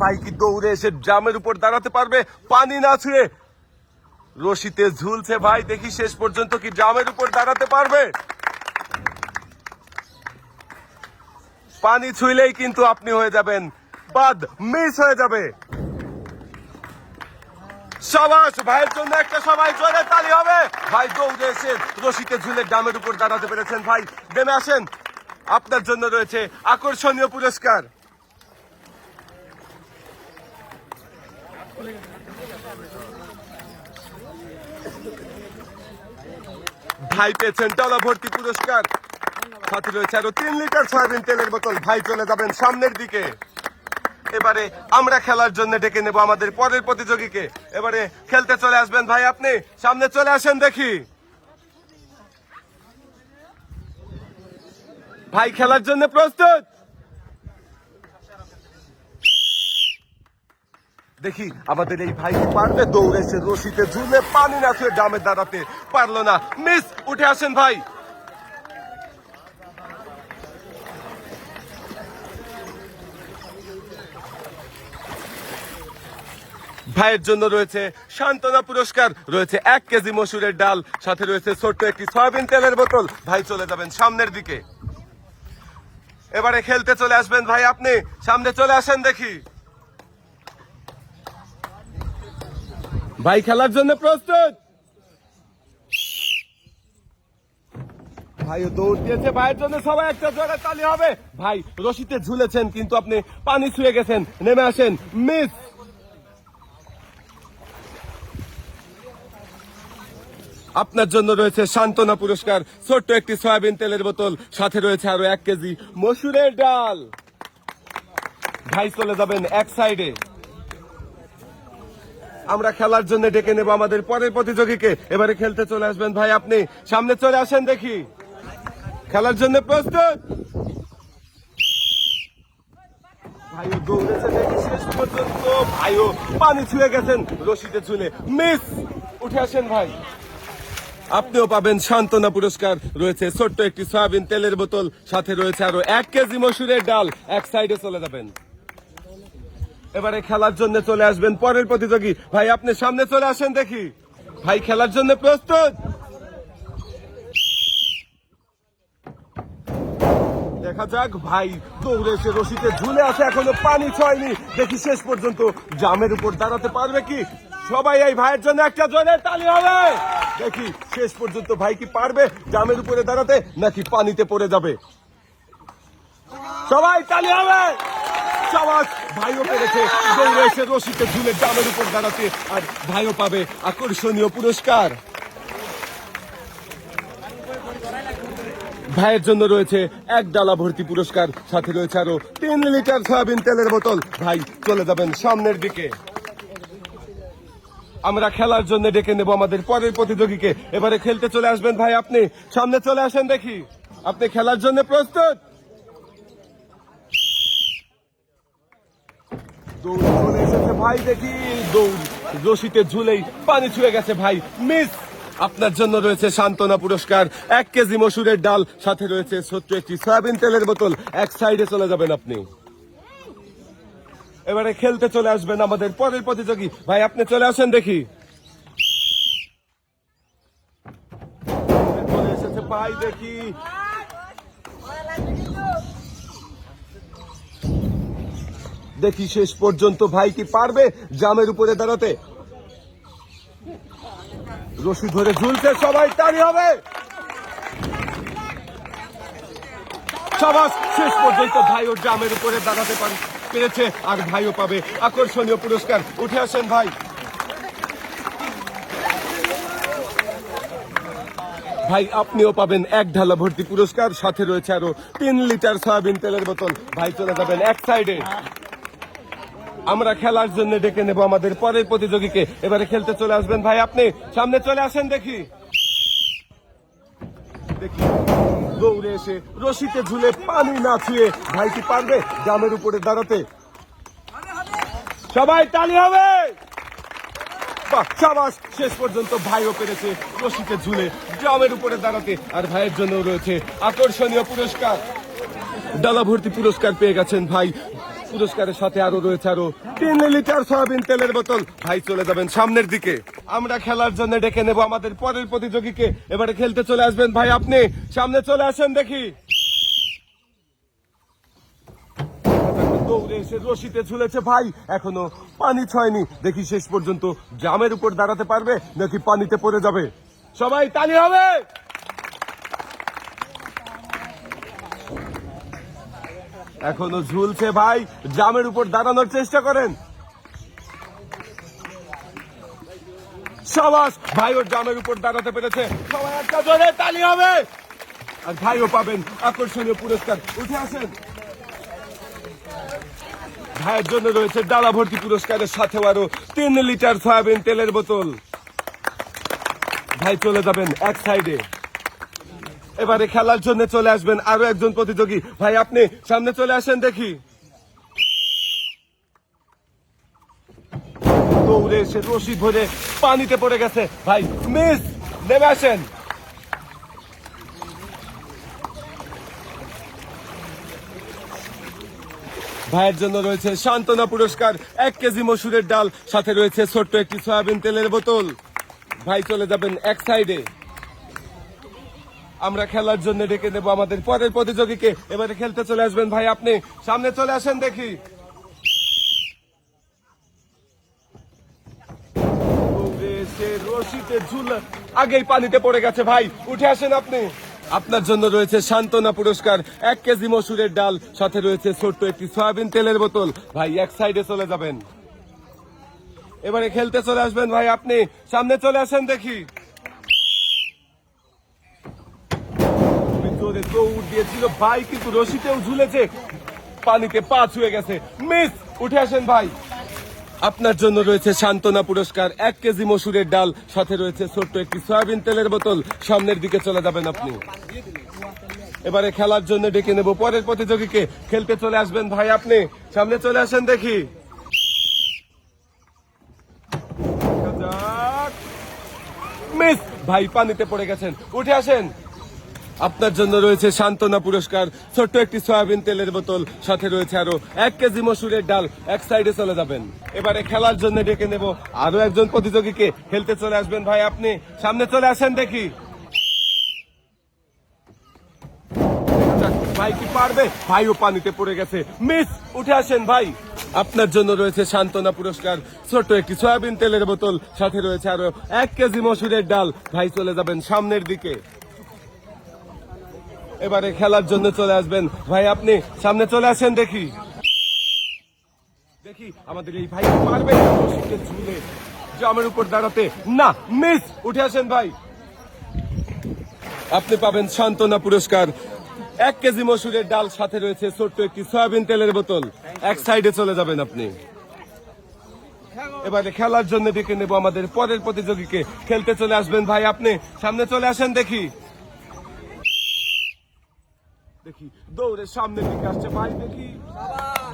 ভাই কি দৌড়ে এসে জামের উপর দাঁড়াতে পারবে, পানি না ছুঁয়ে। রশিতে ঝুলছে ভাই, দেখি শেষ পর্যন্ত কি জামের উপর দাঁড়াতে পারবে। পানি ছুঁইলেই কিন্তু আপনি হয়ে যাবেন, বাদ মিস হয়ে যাবে। সবাস, ভাইয়ের জন্য একটা সবাই জোরে তালি হবে। ভাই দৌড়ে এসে রশিতে ঝুলে ডামের উপর দাঁড়াতে পেরেছেন। ভাই, নেমে আসেন। আপনার জন্য রয়েছে আকর্ষণীয় পুরস্কার। ভাই পেয়েছেন ডলা ভর্তি পুরস্কার। সাথে রয়েছে আরও তিন লিটার সয়াবিন তেলের বোতল। ভাই চলে যাবেন সামনের দিকে। এবারে আমরা খেলার জন্য ডেকে নেব আমাদের পরের প্রতিযোগীকে। এবারে খেলতে চলে আসবেন ভাই আপনি। সামনে চলে আসেন দেখি। ভাই খেলার জন্য প্রস্তুত? দেখি আমাদের এই ভাই পারবে? দৌড়েছে রশিতে ঝুলে পানি না ছুঁয়ে ডামে দাঁড়াতে পারল না। মিস, উঠে আসেন ভাই। ভাইয়ের জন্য রয়েছে সান্ত্বনা পুরস্কার, রয়েছে এক কেজি মসুরের ডাল, সাথে রয়েছে ছোট্ট একটি সয়াবিন তেলের বোতল। ভাই, চলে যাবেন সামনের দিকে। এবারে খেলতে চলে আসবেন ভাই আপনি। সামনে চলে আসেন দেখি। ভাই খেলার জন্য প্রস্তুত। ভাই দৌড় দিয়েছে, ভাইয়ের জন্য সবাই একটা জোরে তালি হবে। ভাই, রশিতে ঝুলেছেন, কিন্তু আপনি পানি ছুঁয়ে গেছেন। নেমে আসেন, মিস। আপনার জন্য রয়েছে সান্ত্বনা পুরস্কার, ছোট্ট একটি সয়াবিন তেলের বোতল, সাথে রয়েছে আরও এক কেজি মসুরের ডাল। ভাই চলে যাবেন এক সাইডে আমরা খেলার জন্য ডেকে নেব আমাদের পরের প্রতিযোগীকে। এবারে খেলতে চলে আসবেন ভাই আপনি। সামনে চলে আসেন দেখি। খেলার জন্য প্রস্তুত। শেষ পর্যন্ত। পানি গেছেন রশিতে মিস, উঠে আসেন ভাই। আপনিও পাবেন সান্ত্বনা পুরস্কার। রয়েছে ছোট্ট একটি সয়াবিন তেলের বোতল। সাথে রয়েছে আরও এক কেজি মসুরের ডাল। এক সাইডে চলে যাবেন। এবারে খেলার জন্য চলে আসবেন পরের প্রতিযোগী। ভাই, আপনি সামনে চলে আসেন দেখি। ভাই, খেলার জন্য প্রস্তুত? দেখা যাক, ভাই, দৌড়ে এসে রশিতে ঝুলে আছে, এখনও পানি ছয়নি। দেখি শেষ পর্যন্ত জামের উপর দাঁড়াতে পারবে কি? সবাই এই ভাইয়ের জন্য একটা জোরে তালি হবে। দেখি শেষ পর্যন্ত ভাই কি পারবে জামের উপরে দাঁড়াতে, নাকি পানিতে পড়ে যাবে? সবাই তালি হবে! ভাইও পেরেছে। দৌড়ে এসে রশিতে ঝুলে জামের উপর দাঁড়াতে, আর ভাইও পাবে আকর্ষণীয় পুরস্কার। ভাইয়ের জন্য রয়েছে এক ডালা ভর্তি পুরস্কার, সাথে রয়েছে আরও তিন লিটার সয়াবিন তেলের বোতল। ভাই, চলে যাবেন সামনের দিকে। আমরা খেলার জন্য ডেকে নেব আমাদের পরের প্রতিযোগীকে। এবারে খেলতে চলে আসবেন ভাই, আপনি। সামনে চলে আসেন দেখি। আপনি খেলার জন্য প্রস্তুত? ভাই, দেখি দৌড় রশিতে ঝুলেই পানি ছুঁয়ে গেছে ভাই। মিস, আপনার জন্য রয়েছে সান্ত্বনা পুরস্কার। এক কেজি মসুরের ডাল, সাথে রয়েছে ছোট্ট একটি সয়াবিন তেলের বোতল। এক সাইডে চলে যাবেন আপনি। এবারে খেলতে চলে আসবেন আমাদের পরের প্রতিযোগী। ভাই, আপনি চলে আসেন দেখি। চলে এসেছে ভাই, দেখি। দেখি শেষ পর্যন্ত ভাই কি পারবে জামের উপরে দাঁড়াতে। রশি ধরে ঝুলছে, সবাই তাড়ি হবে। সবাস, শেষ পর্যন্ত ভাই ও জামের উপরে দাঁড়াতে পারে পেরেছে আর ভাইও পাবে। আকর্ষণীয় পুরস্কার। উঠে আসেন ভাই। ভাই, আপনিও পাবেন এক ঢালা ভর্তি পুরস্কার। সাথে রয়েছে আরও তিন লিটার সয়াবিন তেলের বোতল। ভাই, চলে যাবেন এক সাইডে। আমরা খেলার জন্য ডেকে নেব আমাদের পরের প্রতিযোগীকে। এবারে খেলতে চলে আসবেন ভাই আপনি। সামনে চলে আসেন দেখি। দেখি। দৌড়ে এসে রশিতে ঝুলে পানি না ছুঁয়ে ভাই কি পারবে জামের উপরে দাঁড়াতে? সবাই তালি হবে! শেষ পর্যন্ত ভাইও পেরেছে রশিতে ঝুলে জামের উপরে দাঁড়াতে আর ভাইয়ের জন্য রয়েছে আকর্ষণীয় পুরস্কার। ডালা ভর্তি পুরস্কার পেয়ে গেছেন ভাই পুরস্কারের সাথে আরও রয়েছে আরও তিন লিটার সয়াবিন তেলের বোতল। ভাই, চলে যাবেন সামনের দিকে। আমরা খেলার জন্য ডেকে নেব আমাদের পরের প্রতিযোগীকে। এবারে খেলতে চলে আসবেন ভাই আপনি। সামনে চলে আসেন দেখি। দেখি শেষ পর্যন্ত জামের উপর দাঁড়াতে পারবে নাকি পানিতে পড়ে যাবে। সবাই তালি হবে! এখনও ঝুলছে ভাই, জামের উপর দাঁড়ানোর চেষ্টা করেন। সাবাস, ভাই ওর জামের উপর দাঁড়াতে পেরেছে। সবাই একটা জোরে তালি হবে। আর ভাইও পাবেন, আকর্ষণীয় পুরস্কার। উঠে আসেন। ভাইয়ের জন্য রয়েছে ডালা ভর্তি পুরস্কারের সাথে আরও তিন লিটার সয়াবিন তেলের বোতল। ভাই চলে যাবেন এক সাইডে এবারে খেলার জন্য চলে আসবেন আরও একজন প্রতিযোগী। ভাই, আপনি সামনে চলে আসেন দেখি। দৌড়ে এসে রশি ধরে পানিতে পড়ে গেছে। ভাই, মিস, নেমে আসেন। ভাইয়ের জন্য রয়েছে সান্ত্বনা পুরস্কার, এক কেজি মসুরের ডাল, সাথে রয়েছে ছোট্ট একটি সয়াবিন তেলের বোতল। ভাই, চলে যাবেন এক সাইডে আমরা খেলার জন্য ডেকে দেবো আমাদের পরের প্রতিযোগীকে। এবারে খেলতে চলে আসবেন ভাই আপনি। সামনে চলে আসেন দেখি। রশিতে ঝুল, আগেই পানিতে পড়ে গেছে ভাই। উঠে আসেন আপনি। আপনার জন্য রয়েছে সান্ত্বনা পুরস্কার। এক কেজি মসুরের ডাল, সাথে রয়েছে ছোট্ট একটি সয়াবিন তেলের বোতল। ভাই, এক সাইডে চলে যাবেন। এবারে খেলতে চলে আসবেন ভাই আপনি। সামনে চলে আসেন দেখি। জোরে দৌড় দিয়েছিল, ভাই কিন্তু রশিতেও ঝুলেছে। পানিতে পা ছুঁয়ে গেছে। মিস, উঠে আসেন ভাই। আপনার জন্য রয়েছে সান্ত্বনা পুরস্কার, এক কেজি মসুরের ডাল, সাথে রয়েছে ছোট্ট একটি সয়াবিন তেলের বোতল। সামনের দিকে চলে যাবেন আপনি। এবারে খেলার জন্য ডেকে নেব পরের প্রতিযোগীকে। খেলতে চলে আসবেন ভাই আপনি। সামনে চলে আসেন দেখি। মিস, ভাই পানিতে পড়ে গেছেন। উঠে আসেন। আপনার জন্য রয়েছে সান্ত্বনা পুরস্কার। ছোট্ট একটি সয়াবিন তেলের বোতল, সাথে রয়েছে আরও এক কেজি মসুরের ডাল। এক সাইডে চলে যাবেন। এবারে খেলার জন্য ডেকে নেব আরও একজন প্রতিযোগীকে। খেলতে চলে আসবেন ভাই আপনি। সামনে চলে আসেন দেখি। ভাই কি পারবে? ভাইও পানিতে পড়ে গেছে। মিস, উঠে আসেন ভাই। আপনার জন্য রয়েছে সান্ত্বনা পুরস্কার। ছোট একটি সয়াবিন তেলের বোতল, সাথে রয়েছে আরও এক কেজি মসুরের ডাল। ভাই চলে যাবেন সামনের দিকে। এবারে খেলার জন্য চলে আসবেন। ভাই, আপনি সামনে চলে আসেন দেখি। দেখি আমাদের এই ভাই পারবে ঝুলে। জামের উপর দাঁড়াতে। না, মিস, উঠে আসেন ভাই। আপনি পাবেন সান্ত্বনা পুরস্কার। এক কেজি মসুরের ডাল সাথে রয়েছে ছোট্ট একটি সয়াবিন তেলের বোতল। এক সাইডে চলে যাবেন আপনি। এবারে খেলার জন্য ডেকে নেব আমাদের পরের প্রতিযোগীকে। খেলতে চলে আসবেন ভাই, আপনি সামনে চলে আসেন দেখি। দেখি, দৌড়ে সামনের দিকে আসছে ভাই দেখি।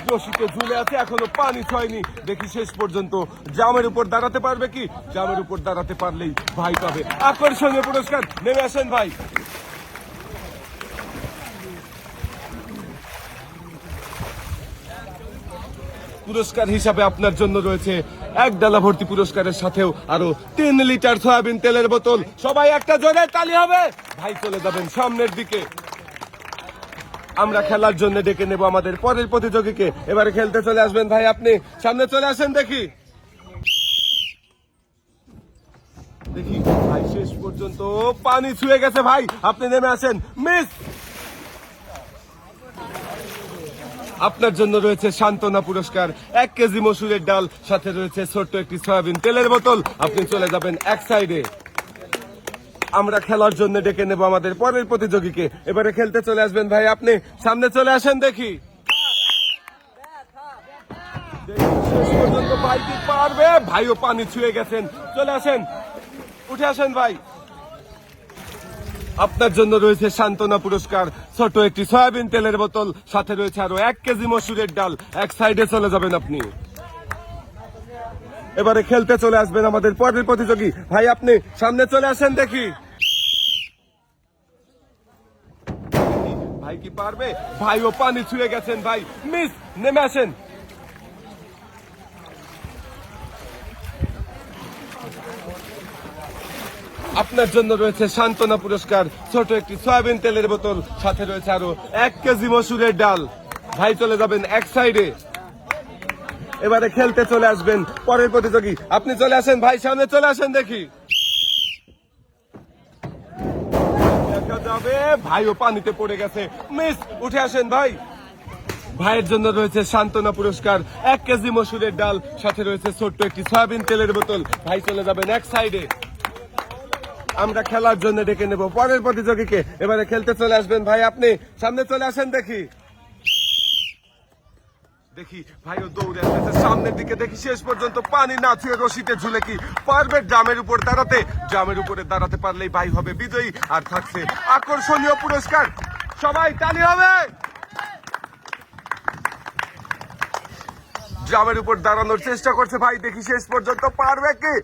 রশিতে ঝুলে আছে, এখনও পানি ছয়নি। দেখি শেষ পর্যন্ত, জামের উপর দাঁড়াতে পারবে কি? জামের উপর দাঁড়াতে পারলেই ভাই পাবে। আকর্ষণীয় পুরস্কার, নেমে আসেন ভাই। পুরস্কার হিসাবে আপনার জন্য রয়েছে এক ডালা ভর্তি পুরস্কারের সাথেও আরও তিন লিটার সয়াবিন তেলের বোতল। সবাই একটা জোরে তালি হবে। ভাই চলে যাবেন সামনের দিকে। আমরা খেলার জন্য ডেকে নেব আমাদের পরের প্রতিযোগীকে। এবারে খেলতে চলে আসবেন ভাই আপনি। সামনে চলে আসেন দেখি। দেখি, ভাই শেষ পর্যন্ত পানি ছুঁয়ে গেছে ভাই। আপনি নেমে আসেন। মিস! আপনার জন্য রয়েছে সান্ত্বনা পুরস্কার। এক কেজি মসুরের ডাল, সাথে রয়েছে ছোট্ট একটি সয়াবিন তেলের বোতল। আপনি চলে যাবেন এক সাইডে আমরা খেলার জন্য ডেকে নেব আমাদের পরের প্রতিযোগীকে। এবারে খেলতে চলে আসবেন ভাই আপনি। সামনে চলে আসেন দেখি। শেষ পর্যন্ত ভাই কি পারবে। ভাইও পানি ছুঁয়ে গেছেন। চলে আসেন। উঠে আসেন ভাই। আপনার জন্য রয়েছে সান্ত্বনা পুরস্কার। ছোট একটি সয়াবিন তেলের বোতল। সাথে রয়েছে আরও এক কেজি মসুরের ডাল। এক সাইডে চলে যাবেন আপনি। এবারে খেলতে চলে আসবেন আমাদের পরের প্রতিযোগী। ভাই আপনি সামনে চলে আসেন দেখি। ভাই কি পারবে? ভাই ও পানি ছুঁয়ে গেছেন ভাই। মিস, নেমে আসেন। আপনার জন্য রয়েছে সান্ত্বনা পুরস্কার। ছোট একটি সয়াবিন তেলের বোতল, সাথে রয়েছে আরও এক কেজি মসুরের ডাল। ভাই চলে যাবেন এক সাইডে এবারে খেলতে চলে আসবেন পরের প্রতিযোগী। আপনি চলে আসেন, ভাই সামনে চলে আসেন দেখি। দেখা যাবে। ভাইও পানিতে পড়ে গেছে। মিস, উঠে আসেন ভাই। ভাইয়ের জন্য রয়েছে সান্ত্বনা পুরস্কার। এক কেজি মসুরের ডাল, সাথে রয়েছে ছোট্ট একটি সয়াবিন তেলের বোতল। ভাই চলে যাবেন এক সাইডে। আমরা খেলার জন্য ডেকে নেব। পরের প্রতিযোগীকে এবারে খেলতে চলে আসবেন ভাই। আপনি সামনে চলে আসেন দেখি। দেখি ভাইও দৌড়ে সামনের দিকে দেখি শেষ পর্যন্ত পানি না ছুঁয়ে রশিতে ঝুলে কি পারবে ড্রামের উপর দাঁড়াতে? ড্রামের উপরে দাঁড়াতে পারলেই ভাই হবে বিজয়ী আর থাকছে আকর্ষণীয় পুরস্কার। সবাই তালি হবে। ড্রামের উপর দাঁড়ানোর চেষ্টা করছে ভাই, দেখি শেষ পর্যন্ত পারবে কি?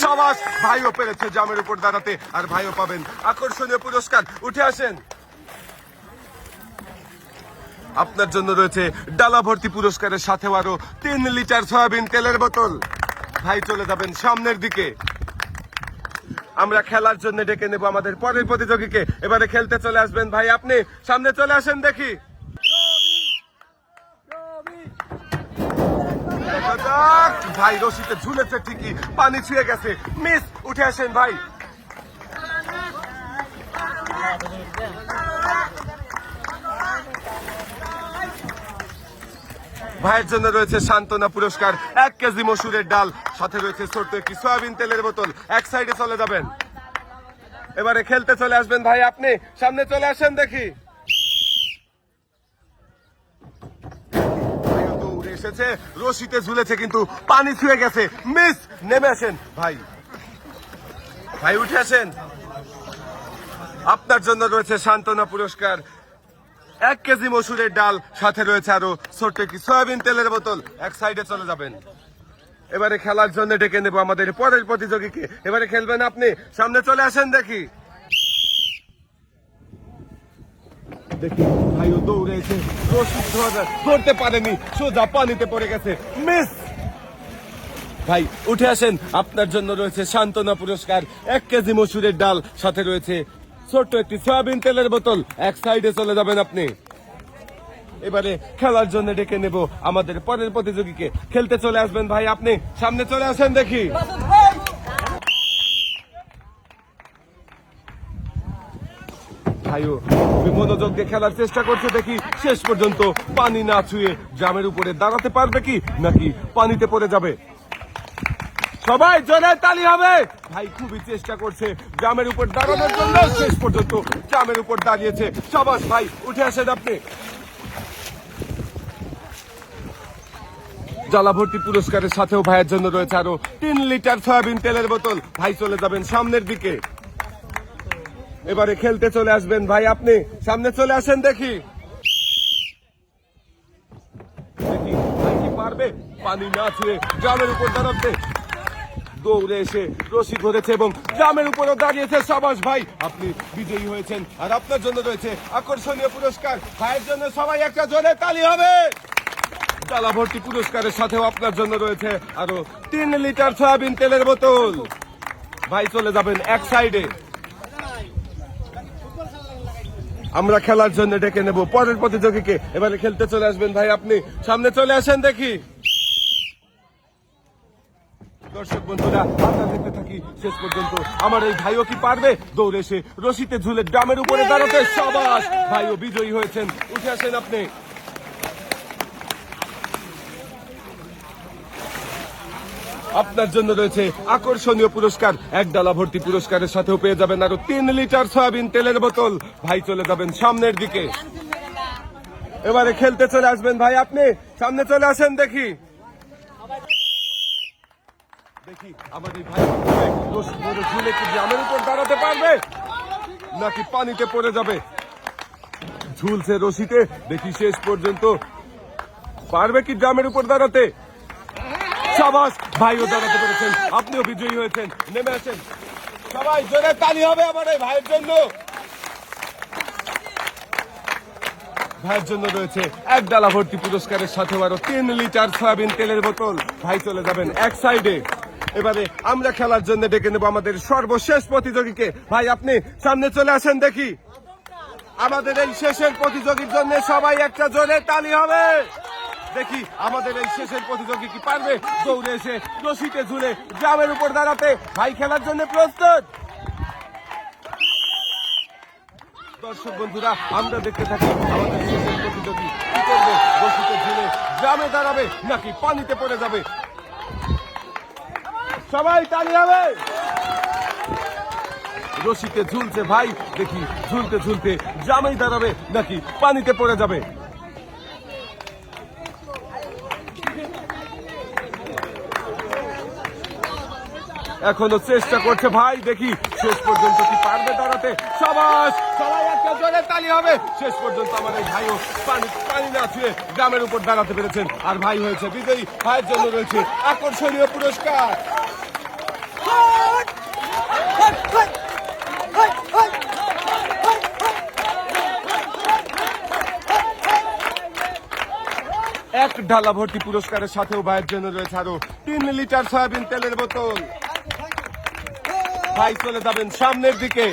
সাবাস, ভাইও পেরেছে জামের উপর দাঁড়াতে আর ভাইও পাবেন। আকর্ষণীয় পুরস্কার, উঠে আসেন। আপনার জন্য রয়েছে ডালা ভর্তি পুরস্কারের সাথেও আরও তিন লিটার সয়াবিন তেলের বোতল। ভাই, চলে যাবেন সামনের দিকে। আমরা খেলার জন্য ডেকে নেব আমাদের পরের প্রতিযোগীকে। এবারে খেলতে চলে আসবেন ভাই, আপনি সামনে চলে আসেন দেখি। ভাই, রশিতে ঝুলেছে ঠিকই, পানি ছুঁয়ে গেছে। মিস, উঠে আসেন ভাই। ভাইয়ের জন্য রয়েছে সান্ত্বনা পুরস্কার, এক কেজি মসুরের ডাল, সাথে রয়েছে ছোট্ট একটি সয়াবিন তেলের বোতল। এক সাইডে চলে যাবেন। এবারে খেলতে চলে আসবেন ভাই আপনি। সামনে চলে আসেন দেখি। এসেছে, রশিতে ঝুলেছে কিন্তু পানি ছুঁয়ে গেছে। মিস, নেমে আসেন। ভাই ভাই উঠে আসেন। আপনার জন্য রয়েছে সান্ত্বনা পুরস্কার এক কেজি মসুরের ডাল সাথে রয়েছে আরও ছোট্ট একটি সয়াবিন তেলের বোতল। এক সাইডে চলে যাবেন। এবারে খেলার জন্য ডেকে নেব আমাদের পরের প্রতিযোগীকে। এবারে খেলবেন আপনি। সামনে চলে আসেন দেখি। দেখি, ভাইও দৌড়ে এসে রশিদ ধরে- ধরতে পারেনি, সোজা পানিতে পড়ে গেছে। মিস! ভাই, উঠে আসেন। আপনার জন্য রয়েছে সান্ত্বনা পুরস্কার। এক কেজি মসুরের ডাল সাথে রয়েছে ছোট্ট একটি সয়াবিন তেলের বোতল এক সাইডে চলে যাবেন আপনি। এবারে খেলার জন্য ডেকে নেব আমাদের পরের প্রতিযোগীকে। খেলতে চলে আসবেন ভাই আপনি, সামনে চলে আসেন দেখি। ভাইও মনোযোগ দিয়ে খেলার চেষ্টা করছে দেখি, শেষ পর্যন্ত পানি না ছুঁয়ে জামের উপরে দাঁড়াতে পারবে কি, নাকি পানিতে পড়ে যাবে? সবাই জোরে তালি হবে। ভাই খুবই চেষ্টা করছে। জামের উপর দাঁড়ানোর জন্য শেষ পর্যন্ত জামের উপর দাঁড়িয়েছে। সবাস ভাই, উঠে আসেন আপনি। জলাভর্তি পুরস্কারের সাথেও ভাইয়ের জন্য রয়েছে আরও তিন লিটার সয়াবিন তেলের বোতল। ভাই চলে যাবেন সামনের দিকে। এবারে খেলতে চলে আসবেন ভাই আপনি। সামনে চলে আসেন দেখি। পারবে? পানি না ছুঁয়ে গ্রামের উপর দাঁড়াতে দৌড়ে এসে রশি ধরেছে এবং গ্রামের উপরও দাঁড়িয়েছে সাবাস ভাই। আপনি বিজয়ী হয়েছেন আর আপনার জন্য রয়েছে আকর্ষণীয় পুরস্কার। ভাইয়ের জন্য সবাই একটা জোরে তালি হবে। ডালা ভর্তি পুরস্কারের সাথেও আপনার জন্য রয়েছে আরও তিন লিটার সয়াবিন তেলের বোতল। ভাই, চলে যাবেন এক সাইডে। আমরা খেলার জন্য ডেকে নেব পরের প্রতিযোগীকে। এবারে খেলতে চলে আসবেন ভাই, আপনি সামনে চলে আসেন দেখি। দর্শক বন্ধুরা, আমরা দেখতে থাকি শেষ পর্যন্ত। আমার এই ভাইও কি পারবে? দৌড়ে এসে রশিতে ঝুলে ড্রামের উপরে দাঁড়াতে সবাস। ভাইও বিজয়ী হয়েছেন। উঠে আসেন আপনি। আপনার জন্য রয়েছে আকর্ষণীয় পুরস্কার। এক ডালা ভর্তি পুরস্কারের সাথেও পেয়ে যাবেন আরও তিন লিটার সয়াবিন তেলের বোতল। ভাই চলে যাবেন সামনের দিকে। এবারে খেলতে চলে আসবেন ভাই আপনি। সামনে চলে আসেন দেখি। দেখি ভাই ঝুলে কি উপর দাঁড়াতে পারবে? নাকি পানিতে পড়ে যাবে? ঝুলছে রশিতে, দেখি শেষ পর্যন্ত পারবে কি উপর দাঁড়াতে? সাবাস, ভাইও দাঁড়াতে পেরেছেন, আপনিও বিজয়ী হয়েছেন, নেমে আসেন। সবাই জোরে তালি হবে আমার এই ভাইয়ের জন্য। ভাইয়ের জন্য রয়েছে এক ডালা ভর্তি পুরস্কারের সাথে আরও তিন লিটার সয়াবিন তেলের বোতল। ভাই চলে যাবেন এক সাইডে। এবারে আমরা খেলার জন্য ডেকে নেব আমাদের সর্বশেষ প্রতিযোগীকে। ভাই, আপনি সামনে চলে আসেন দেখি। আমাদের এই শেষের প্রতিযোগীর জন্য সবাই একটা জোরে তালি হবে। দেখি, আমাদের এই শেষের প্রতিযোগী কি পারবে? দৌড়ে এসে রশিতে ঝুলে গ্রামের উপর দাঁড়াতে। ভাই, খেলার জন্য প্রস্তুত। দর্শক বন্ধুরা, আমরা দেখতে থাকি আমাদের শেষের প্রতিযোগী কি করবে? রশিতে ঝুলে গ্রামে দাঁড়াবে নাকি পানিতে পড়ে যাবে? সবাই তালি হবে। রশিতে ঝুলছে ভাই, দেখি ঝুলতে ঝুলতে জামাই দাঁড়াবে নাকি পানিতে পড়ে যাবে? এখনও চেষ্টা করছে। ভাই, দেখি শেষ পর্যন্ত কি পারবে দাঁড়াতে। সবাস! সবাই একটা জোরে তালি হবে। শেষ পর্যন্ত এই ভাইও পানি পানি না ছুঁয়ে গ্রামের উপর দাঁড়াতে পেরেছেন। আর ভাই হয়েছে বিজয়ী। ভাইয়ের জন্য রয়েছে আকর্ষণীয় পুরস্কার। এক ঢালা ভর্তি পুরস্কারের সাথেও ভাইয়ের জন্য রয়েছে আরও তিন লিটার সয়াবিন তেলের বোতল। ভাই চলে যাবেন সামনের দিকে।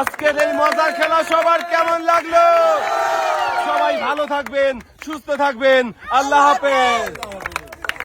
আজকের এই মজার খেলা সবার কেমন লাগল? সবাই ভালো থাকবেন, সুস্থ থাকবেন। আল্লাহ হাফেজ।